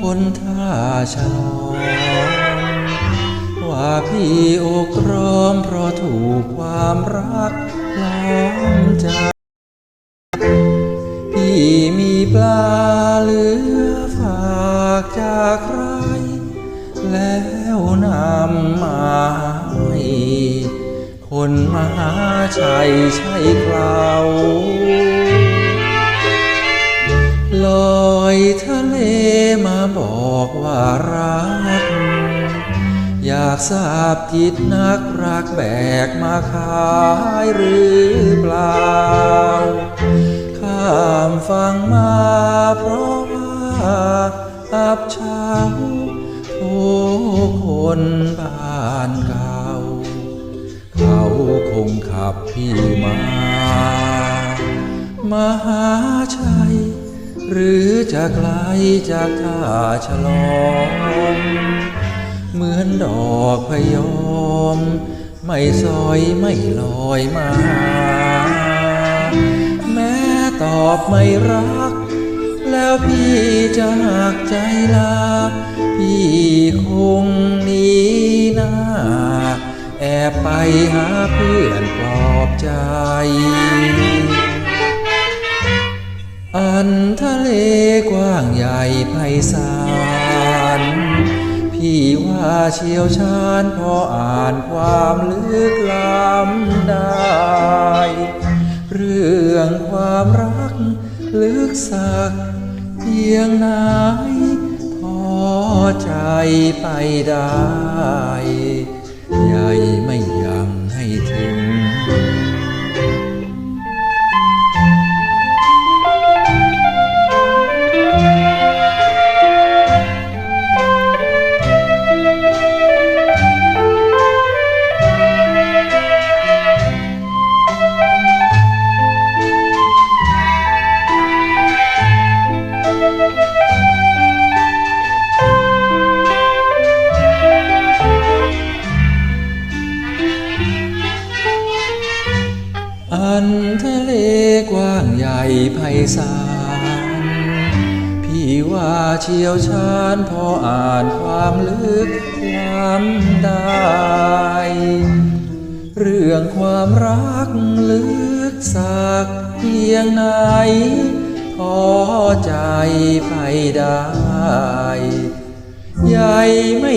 คนท่าฉลองว่าพี่อกร้อมเพราะถูกความรักล้อมใจพี่มีปลาเหลือฝากจากใคร แล้วนำมาให้คนมหาชัยใช่เกลา บอกว่ารัก อยากทราบจิตนักรักแบกมาขายหรือเปล่า ข้ามฟังมาเพราะว่าอับเช้าทุกคนบ้านเก่า เขาคงขับพี่มา มหาชัย หรือจะไกลจากท่าฉลอง เหมือนดอกพยอม ไม่ซอยไม่ลอยมา แม้ตอบไม่รัก แล้วพี่จะหักใจลา พี่คงหนีหน้า แอบไปหาเพื่อนปลอบใจ ไพศาลพี่ว่าเชี่ยวชาญพออ่านความลึกล้ำได้ เรื่องความรักลึกสักเพียงไหนพอใจไปได้ อันทะเลกว้างใหญ่ไพศาล พี่ว่าเชี่ยวชาญพออ่านความลึกความได้ เรื่องความรักลึกสักเพียงไหน พอใจไปได้ ใหญ่ไม่